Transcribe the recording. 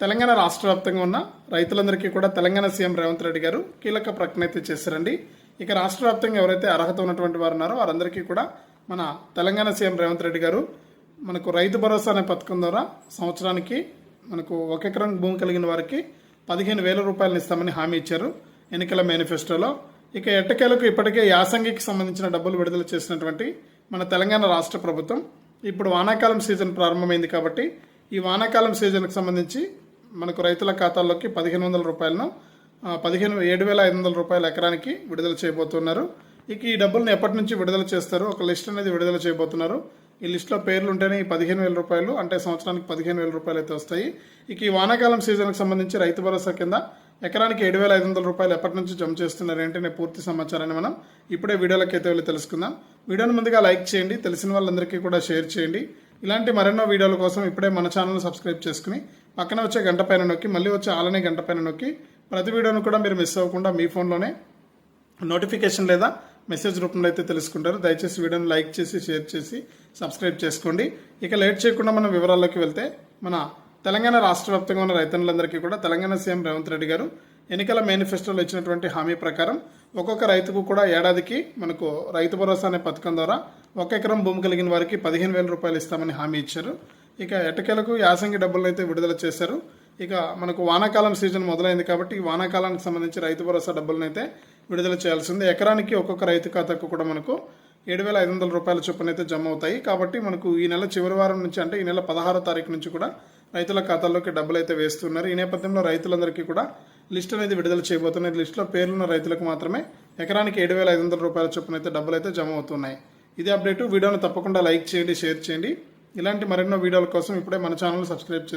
తెలంగాణ రాష్ట్ర వ్యాప్తంగా ఉన్న రైతులందరికీ కూడా తెలంగాణ సీఎం రేవంత్ రెడ్డి గారు కీలక ప్రకటన అయితే చేశారండి. ఇక రాష్ట్ర వ్యాప్తంగా ఎవరైతే అర్హత ఉన్నటువంటి వారు ఉన్నారో వారందరికీ కూడా మన తెలంగాణ సీఎం రేవంత్ రెడ్డి గారు మనకు రైతు భరోసా అనే పథకం ద్వారా సంవత్సరానికి మనకు ఒక ఎకరం భూమి కలిగిన వారికి పదిహేను వేల రూపాయలను ఇస్తామని హామీ ఇచ్చారు ఎన్నికల మేనిఫెస్టోలో. ఇక ఎట్టకేలకు ఇప్పటికే యాసంగికి సంబంధించిన డబ్బులు విడుదల చేసినటువంటి మన తెలంగాణ రాష్ట్ర ప్రభుత్వం ఇప్పుడు వానాకాలం సీజన్ ప్రారంభమైంది కాబట్టి ఈ వానాకాలం సీజన్కి సంబంధించి మనకు రైతుల ఖాతాల్లోకి పదిహేను వందల రూపాయలను పదిహేను ఏడు వేల ఐదు వందల రూపాయల ఎకరానికి విడుదల చేయబోతున్నారు. ఇక ఈ డబ్బులను ఎప్పటి నుంచి విడుదల చేస్తారు? ఒక లిస్ట్ అనేది విడుదల చేయబోతున్నారు. ఈ లిస్ట్లో పేర్లు ఉంటేనే ఈ పదిహేను వేల రూపాయలు అంటే సంవత్సరానికి పదిహేను వేల రూపాయలు అయితే వస్తాయి. ఇక ఈ వానాకాలం సీజన్కి సంబంధించి రైతు భరోసా కింద ఎకరానికి ఏడు వేల ఐదు వందల రూపాయలు ఎప్పటి నుంచి జమ చేస్తున్నారు ఏంటనే పూర్తి సమాచారాన్ని మనం ఇప్పుడే వీడియోలోకి అయితే వెళ్ళి తెలుసుకుందాం. వీడియోని ముందుగా లైక్ చేయండి తెలిసిన వాళ్ళందరికీ కూడా షేర్ చేయండి. ఇలాంటి మరెన్నో వీడియోల కోసం ఇప్పుడే మన ఛానల్ సబ్స్క్రైబ్ చేసుకుని పక్కన వచ్చే గంట పైన నొక్కి మళ్ళీ వచ్చే ఆలనే గంట పైన నొక్కి ప్రతి వీడియోను కూడా మీరు మిస్ అవ్వకుండా మీ ఫోన్లోనే నోటిఫికేషన్ లేదా మెసేజ్ రూపంలో అయితే తెలుసుకుంటారు. దయచేసి వీడియోని లైక్ చేసి షేర్ చేసి సబ్స్క్రైబ్ చేసుకోండి. ఇక లేట్ చేయకుండా మనం వివరాల్లోకి వెళ్తే మన తెలంగాణ రాష్ట్ర వ్యాప్తంగా ఉన్న రైతన్నులందరికీ కూడా తెలంగాణ సీఎం రేవంత్ రెడ్డి గారు ఎన్నికల మేనిఫెస్టోలో ఇచ్చినటువంటి హామీ ప్రకారం ఒక్కొక్క రైతుకు కూడా ఏడాదికి మనకు రైతు భరోసా అనే పథకం ద్వారా ఒక ఎకరం భూమి కలిగిన వారికి పదిహేను వేల రూపాయలు ఇస్తామని హామీ ఇచ్చారు. ఇక ఎటకేలకు యాసంగి డబ్బులను అయితే విడుదల చేశారు. ఇక మనకు వానాకాలం సీజన్ మొదలైంది కాబట్టి ఈ వానాకాలానికి సంబంధించి రైతు భరోసా డబ్బులను అయితే విడుదల చేయాల్సింది. ఎకరానికి ఒక్కొక్క రైతు ఖాతాకు కూడా మనకు ఏడు వేల ఐదు వందల రూపాయల చొప్పున అయితే జమ అవుతాయి. కాబట్టి మనకు ఈ నెల చివరి వారం నుంచి అంటే ఈ నెల పదహారో తారీఖు నుంచి కూడా రైతుల ఖాతాల్లోకి డబ్బులు అయితే వేస్తున్నారు. ఈ నేపథ్యంలో రైతులందరికీ కూడా లిస్ట్ అనేది విడుదల చేయబోతున్నారు లిస్టులో పేర్లున్న రైతులకు మాత్రమే ఎకరానికి ఏడు వేల ఐదు వందల రూపాయల చొప్పున అయితే డబ్బులు అయితే జమ అవుతున్నాయి. ఇది అప్డేట్. వీడియోను తప్పకుండా లైక్ చేయండి షేర్ చేయండి. ఇలాంటి మరెన్నో వీడియోల కోసం ఇప్పుడే మన ఛానల్ సబ్స్క్రైబ్ చేసుకోండి.